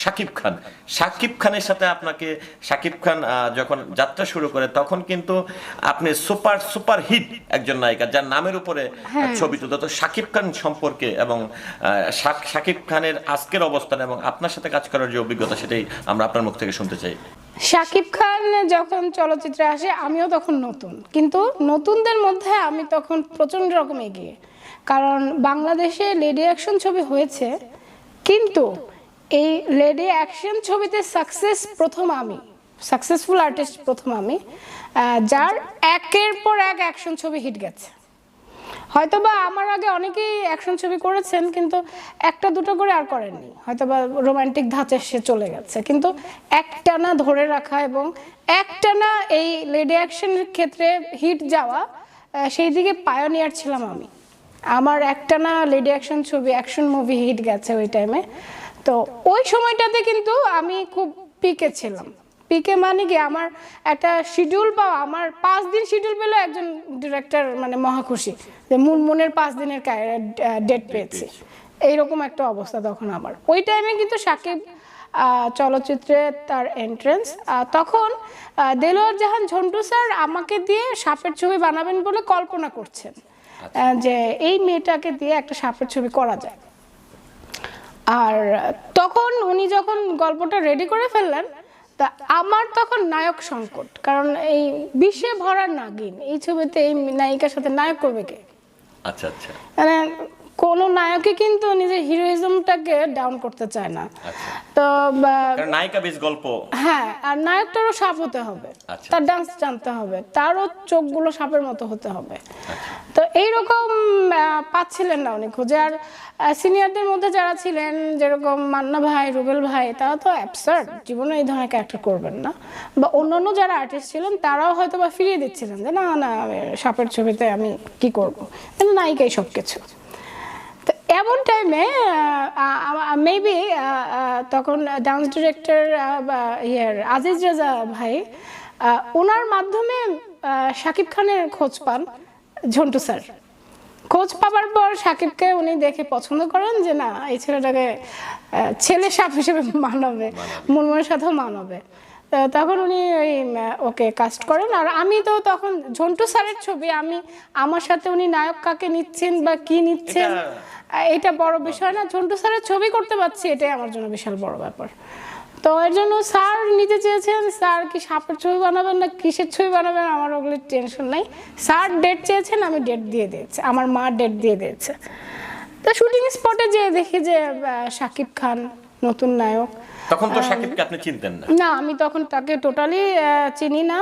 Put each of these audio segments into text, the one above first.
শাকিব খান। শাকিব খানের সাথে আপনাকে শাকিব খান যখন যাত্রা শুরু করে তখন কিন্তু আপনি সুপার সুপার হিট একজন নায়িকা যার নামের উপরে হ্যাঁ। ছবি তুলতে তো শাকিব খান সম্পর্কে এবং শাকিব খানের আজকের অবস্থান এবং আপনার সাথে কাজ করার যে অভিজ্ঞতা সেটাই আমরা আপনার মুখ থেকে শুনতে চাই। শাকিব খান যখন চলচ্চিত্রে আসে আমিও তখন নতুন। কিন্তু নতুনদের মধ্যে আমি তখন প্রচণ্ড রকম এগিয়ে। কারণ বাংলাদেশে লেডি অ্যাকশন ছবি হয়েছে কিন্তু এই লেডি অ্যাকশন ছবিতে সাকসেস প্রথম আমি, সাকসেসফুল আর্টিস্ট প্রথম আমি যার একের পর এক অ্যাকশন ছবি হিট গেছে। হয়তোবা আমার আগে অনেকেই অ্যাকশন ছবি করেছেন, কিন্তু একটা দুটো করে আর করেননি। হয়তোবা রোমান্টিক ধাঁচে সে চলে গেছে। কিন্তু একটানা ধরে রাখা এবং একটানা এই লেডি অ্যাকশনের ক্ষেত্রে হিট যাওয়া সেই দিকে পায়োনিয়ার ছিলাম আমি। আমার একটানা লেডি অ্যাকশন ছবি, অ্যাকশন মুভি হিট গেছে ওই টাইমে তো ওই সময়টাতে কিন্তু আমি খুব পিকে ছিলাম। পিকে মানে কি? আমার একটা শিডিউল পাওয়া আমার পাঁচ দিন শিডিউল পেলে একজন ডিরেক্টর মানে মহা খুশি যে মুনমুনের পাঁচ দিনের ডেট পেয়েছি। এইরকম একটা অবস্থা তখন আমার। ওই টাইমে কিন্তু সাকিব চলচ্চিত্রে তার এন্ট্রেন্স তখন দেলোয়ার জাহান ঝন্টু স্যার আমাকে দিয়ে সাপের ছবি বানাবেন বলে কল্পনা করছেন। যে এই মেয়েটাকে দিয়ে একটা সাপের ছবি করা যায়। আর তখন উনি যখন গল্পটা রেডি করে ফেললেন তা আমার তখন নায়ক সংকট কারণ এই বিশ্বে ভরা নাগিন এই ছবিতে এই নায়িকার সাথে নায়ক করবে কে? আচ্ছা আচ্ছা। মানে কোনো নায়কই কিন্তু নিজের হিরোইজমটাকে ডাউন করতে চায় না। আচ্ছা। তো নায়িকা বেশ গল্প। হ্যাঁ আর নায়কটারও সাপ হতে হবে। আচ্ছা। তার ডান্স জানতে হবে। তারও চোখগুলো সাপের মতো হতে হবে। আচ্ছা। তো এইরকম পাচ্ছিলেন না উনি খুঁজে। আর সিনিয়রদের মধ্যে যারা ছিলেন, যেরকম মান্না ভাই, রুবেল ভাই, তারা তো অ্যাবসার্ড জীবনে এই ধরনের ক্যারেক্টার করবেন না। বা অন্যান্য যারা আর্টিস্ট ছিলেন, তারাও হয়তো বা ফিরিয়ে দিচ্ছিলেন যে, না না সাপের ছবিতে আমি কি করব? নায়িকাই সব কিছু তো এমন টাইমে মেবি তখন ডান্স ডিরেক্টর ইয়ের আজিজ রাজা ভাই ওনার মাধ্যমে শাকিব খানের খোঁজ পান। ঝন্টু স্যার। খোঁজ পাবার পর সাকিবকে উনি দেখে পছন্দ করেন যে না এই ছেলেটাকে ছেলে সাপ হিসেবে মানাবে মুনমুনের সাথেও মানাবে। তখন উনি ওই ওকে কাস্ট করেন। আর আমি তো তখন ঝন্টু স্যারের ছবি আমি আমার সাথে উনি নায়ক কাকে নিচ্ছেন বা কি নিচ্ছেন এটা- বড় বিষয় না। ঝন্টু স্যারের ছবি করতে পারছি এটাই আমার জন্য বিশাল বড় ব্যাপার। তো এর জন্য স্যার নিতে চেয়েছেন। স্যার কি সাপের ছবি বানাবেন না কিসের ছবি বানাবেন আমার ওগুলো টেনশন নাই। স্যার ডেট চেয়েছেন আমি ডেট দিয়ে দিয়েছি। আমার মা ডেট দিয়ে দিয়েছে। তো শুটিং স্পটে যেয়ে দেখি যে শাকিব খান নতুন নায়ক। তখন তো শাকিবকে আপনি চিনতেন না। না আমি তখন তাকে টোটালি চিনি না।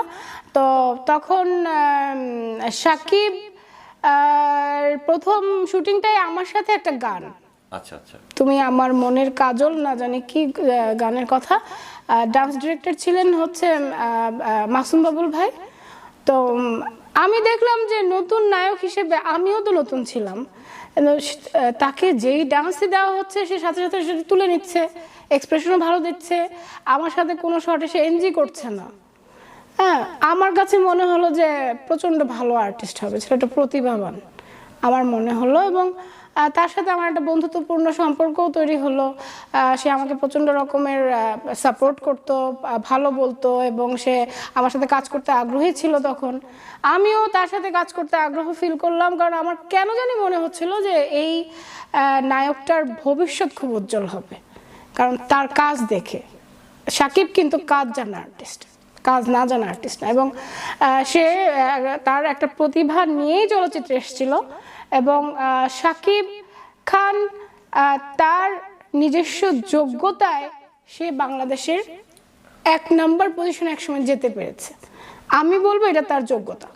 তো তখন সাকিব প্রথম শুটিংটাই আমার সাথে একটা গান। আচ্ছা আচ্ছা। তুমি আমার মনের কাজল, না জানি কি গানের কথা। ডান্স ডিরেক্টর ছিলেন হচ্ছে মাসুম বাবুল ভাই। তো আমি দেখলাম যে নতুন নায়ক হিসেবে আমিও তো নতুন ছিলাম। স- তাকে যেই ডান্সে দেওয়া হচ্ছে, সে সাথে সাথে সেটা তুলে নিচ্ছে এক্সপ্রেশনও ভালো দিচ্ছে। আমার সাথে কোনো শর্টে সে এনজি করছে না। হ্যাঁ আমার কাছে মনে হলো যে প্রচণ্ড ভালো আর্টিস্ট হবে ছেলেটা প্রতিভাবান। আমার মনে হলো এবং তার সাথে আমার একটা বন্ধুত্বপূর্ণ সম্পর্কও তৈরি হলো। সে আমাকে প্রচণ্ড রকমের সাপোর্ট করতো ভালো বলতো এবং সে আমার সাথে কাজ করতে আগ্রহী ছিল তখন। আমিও তার সাথে কাজ করতে আগ্রহ ফিল করলাম কারণ আমার কেন জানি মনে হচ্ছিল যে এই নায়কটার ভবিষ্যৎ খুব উজ্জ্বল হবে। কারণ তার কাজ দেখে, সাকিব কিন্তু কাজ জানা আর্টিস্ট কাজ না জানা আর্টিস্ট না। এবং সে তার একটা প্রতিভা নিয়েই চলচ্চিত্রে এসেছিল। এবং সাকিব খান তার নিজস্ব যোগ্যতায় সে বাংলাদেশের এক নাম্বার পজিশনে একসময় যেতে পেরেছে। আমি বলব এটা তার যোগ্যতা।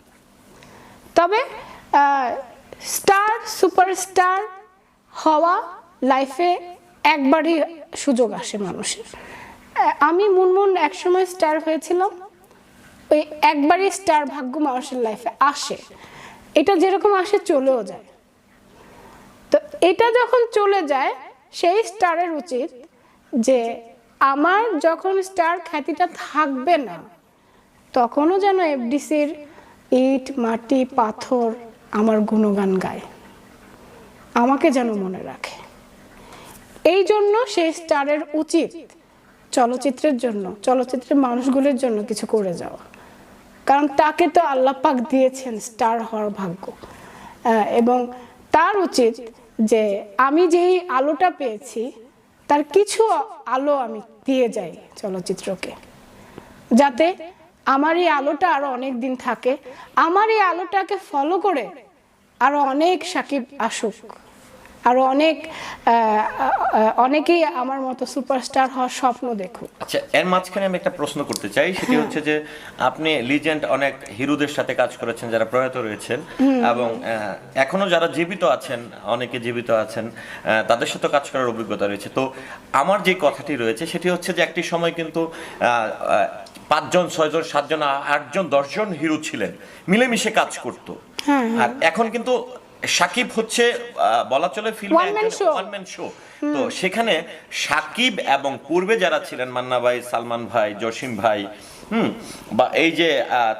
তবে স্টার সুপারস্টার হওয়া লাইফে একবারই সুযোগ আসে মানুষের। আহ, আমি মুনমুন একসময় স্টার হয়েছিলাম। ওই একবারই স্টার ভাগ্য মানুষের লাইফে আসে। এটা যেরকম আসে চলেও যায়। তো এটা যখন চলে যায় সেই স্টারের উচিত যে আমার যখন স্টার খ্যাতিটা থাকবে না তখনও যেন এফডিসির ইট মাটি পাথর আমার গুণগান গায়। আমাকে যেন মনে রাখে। এই জন্য সেই স্টারের উচিত চলচ্চিত্রের জন্য, চলচ্চিত্রের মানুষগুলোর জন্য কিছু করে যাওয়া। কারণ তাকে তো আল্লাহ পাক দিয়েছেন স্টার হওয়ার ভাগ্য। এবং তার উচিত যে আমি যেই আলোটা পেয়েছি, তার কিছু আলো আমি দিয়ে যাই চলচ্চিত্রকে। যাতে আমার এই আলোটা আরও অনেক দিন থাকে, আমার এই আলোটাকে ফলো করে আরও অনেক সাকিব আসুক। আরও অনেক অনেকেই আমার মতো সুপারস্টার হওয়ার স্বপ্ন দেখুক। আচ্ছা এর মাঝখানে আমি একটা প্রশ্ন করতে চাই সেটি হচ্ছে যে আপনি লিজেন্ড অনেক হিরোদের সাথে কাজ করেছেন যারা প্রয়াত রয়েছেন এবং এখনও যারা জীবিত আছেন অনেকে জীবিত আছেন তাদের সাথে কাজ করার অভিজ্ঞতা রয়েছে। তো আমার যে কথাটি রয়েছে সেটি হচ্ছে যে একটি সময় কিন্তু পাঁচজন ছয়জন সাতজন আটজন দশজন হিরো ছিলেন মিলেমিশে কাজ করতো। আর এখন কিন্তু সাকিব হচ্ছে বলা চলে ফিল্মে. ওয়ান ম্যান শো তো সেখানে সাকিব এবং পূর্বে যারা ছিলেন মান্না ভাই সালমান ভাই জসিম ভাই হুম বা এই যে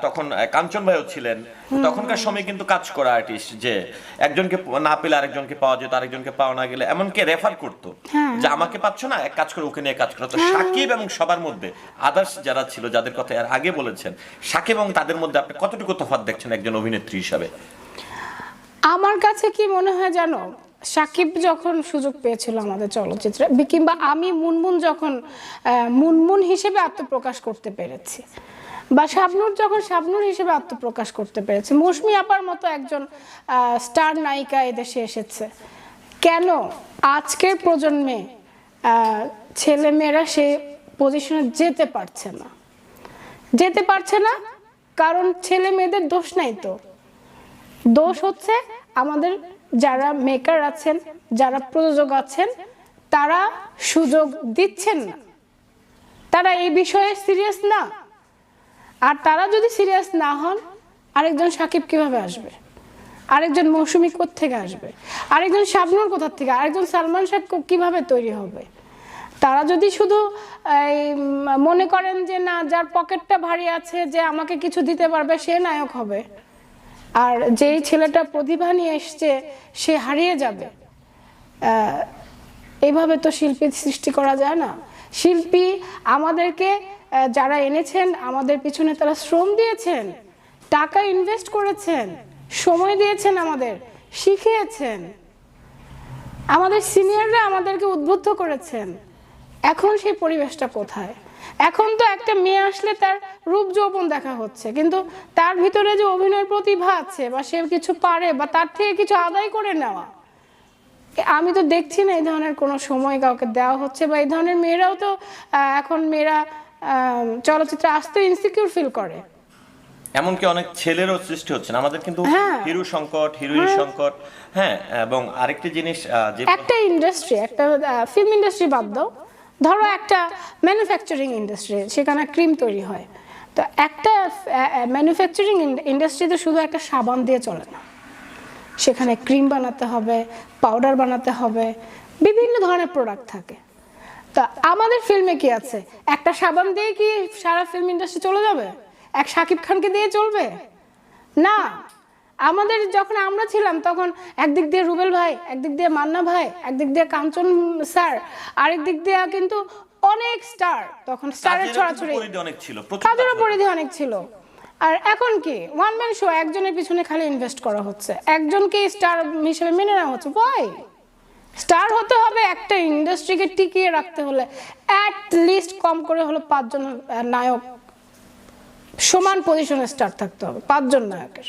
তখন কাঞ্চন ভাইও ছিলেন তখনকার সময় কিন্তু কাজ করা আর্টিস্ট যে একজনকে না পেলে আরেকজনকে পাওয়া যেত আরেকজনকে পাওয়া না গেলে এমনকি রেফার করতো যে আমাকে পাচ্ছ না এক কাজ করে ওকে নিয়ে কাজ করো। তো সাকিব এবং সবার মধ্যে আদার্স যারা ছিল যাদের কথা এর আগে বলেছেন সাকিব এবং তাদের মধ্যে আপনি কতটুকু তফাৎ দেখছেন একজন অভিনেত্রী হিসাবে? আমার কাছে কি মনে হয় জানো? সাকিব যখন সুযোগ পেয়েছিল আমাদের চলচ্চিত্রে কিংবা আমি মুনমুন যখন মুনমুন হিসেবে আত্মপ্রকাশ করতে পেরেছি, বা শাবনুর যখন শাবনুর হিসেবে আত্মপ্রকাশ করতে পেরেছে, মৌসুমি আপার মতো একজন স্টার নায়িকা এদেশে এসেছে। কেন? আজকের প্রজন্মে ছেলেমেয়েরা সে পজিশনে যেতে পারছে না। যেতে পারছে না, কারণ ছেলে মেয়েদের দোষ নাই তো। দোষ হচ্ছে আমাদের যারা মেকার আছেন, যারা প্রযোজক আছেন, তারা সুযোগ দিচ্ছেন না। তারা এই বিষয়ে সিরিয়াস না। আর তারা যদি সিরিয়াস না হন, আরেকজন সাকিব কীভাবে আসবে? আরেকজন মৌসুমি থেকে আসবে? আরেকজন শাবনুর কোথা থেকে? আরেকজন সালমান শাহ কীভাবে তৈরি হবে? তারা যদি শুধু মনে করেন যে না, যার পকেটটা ভারী আছে, যে আমাকে কিছু দিতে পারবে, সে নায়ক হবে। আর যেই ছেলেটা প্রতিভা নিয়ে এসছে, সে হারিয়ে যাবে। এইভাবে তো শিল্পী সৃষ্টি করা যায় না। শিল্পী আমাদেরকে যারা এনেছেন, আমাদের পিছনে তারা শ্রম দিয়েছেন, টাকা ইনভেস্ট করেছেন, সময় দিয়েছেন আমাদের, শিখিয়েছেন। আমাদের সিনিয়ররা আমাদেরকে উদ্বুদ্ধ করেছেন। এখন সেই পরিবেশটা কোথায়? এখন তো একটা মেয়ে আসলে তার রূপ যৌবন দেখা হচ্ছে কিন্তু তার ভিতরে যে অভিনয় প্রতিভা আছে বা সে কিছু পারে বা তার থেকে কিছু আদায় করে নেওয়া আমি তো দেখছি না এই ধরনের কোনো সময় কাউকে দেওয়া হচ্ছে বা এই ধরনের মেয়েরাও তো এখন মেয়েরা চলচ্চিত্রে আসতে ইনসিকিউর ফিল করে। এমনকি অনেক ছেলেরও সৃষ্টি হচ্ছে না আমাদের কিন্তু হ্যাঁ। হিরো সংকট হিরোইন সংকট হ্যাঁ এবং আরেকটি জিনিস একটা ইন্ডাস্ট্রি একটা ফিল্ম ইন্ডাস্ট্রি বাদ দাও। ধরো একটা ম্যানুফ্যাকচারিং ইন্ডাস্ট্রি সেখানে ক্রিম তৈরি হয়। তো একটা ম্যানুফ্যাকচারিং ইন্ডাস্ট্রিতে শুধু একটা সাবান দিয়ে চলে না। সেখানে ক্রিম বানাতে হবে পাউডার বানাতে হবে, বিভিন্ন ধরনের প্রোডাক্ট থাকে। তা আমাদের ফিল্মে কি আছে? একটা সাবান দিয়ে কি সারা ফিল্ম ইন্ডাস্ট্রি চলে যাবে? এক শাকিব খানকে দিয়ে চলবে? না। আমাদের যখন আমরা ছিলাম তখন একদিক দিয়ে রুবেল ভাই একদিক দিয়ে মান্না ভাই একদিক দিয়ে কাঞ্চন স্যার আরেক দিক দিয়ে কিন্তু অনেক স্টার। তখন স্টারের ছড়াছড়ি। অনেক ছিল পরিধি অনেক ছিল। আর এখন কি? ওয়ান ম্যান শো একজনের পিছনে খালি ইনভেস্ট করা হচ্ছে। একজনকে স্টার হিসেবে মেনে নেওয়া হচ্ছে। ভাই স্টার হতে হবে একটা ইন্ডাস্ট্রিকে টিকিয়ে রাখতে হলে অ্যাট লিস্ট কম করে হলো পাঁচজন নায়ক সমান পজিশনে স্টার থাকতে হবে পাঁচজন নায়কের।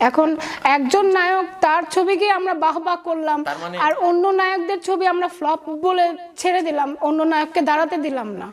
এখন একজন নায়ক তার ছবিকে আমরা বাহবা বাহ করলাম মানে- আর অন্য নায়কদের ছবি আমরা ফ্লপ বলে ছেড়ে দিলাম অন্য নায়ককে দাঁড়াতে দিলাম না।